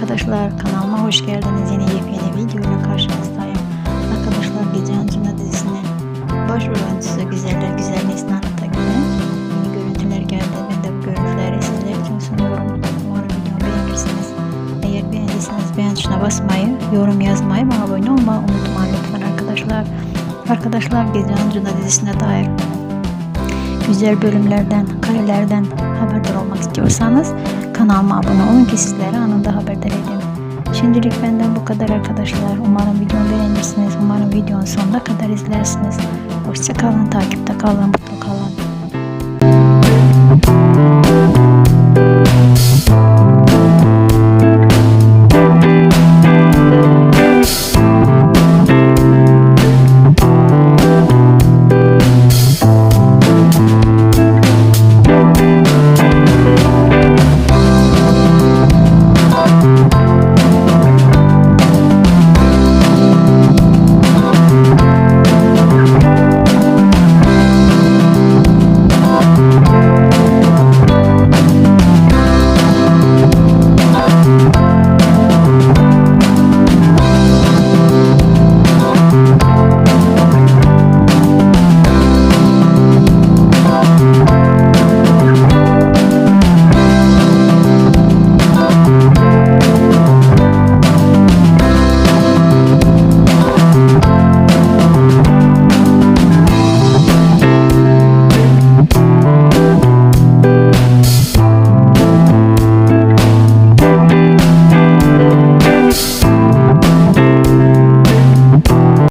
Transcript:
Arkadaşlar kanalıma hoş geldiniz. Yeni yepyeni videoyla karşınızdayım. Arkadaşlar Gece Ancuna dizisinin başrol oyuncusu Güzeller Güzel Neslihan'da gülen yeni görüntüler geldi. Ben de bu görüntüleri sizler için sunuyorum. Umarım videomu beğenirsiniz. Eğer beğendiyseniz beğen tuşuna basmayı, yorum yazmayı ve abone olmayı unutmayın lütfen arkadaşlar. Arkadaşlar Gece Ancuna dizisine dair güzel bölümlerden, karelerden haberdar olmak istiyorsanız kanalıma abone olun ki sizlere anında haberdar edeyim. Şimdilik benden bu kadar arkadaşlar. Umarım videomu beğenirsiniz. Umarım videonun sonuna kadar izlersiniz. Hoşçakalın, takipte kalın, mutlu kalın.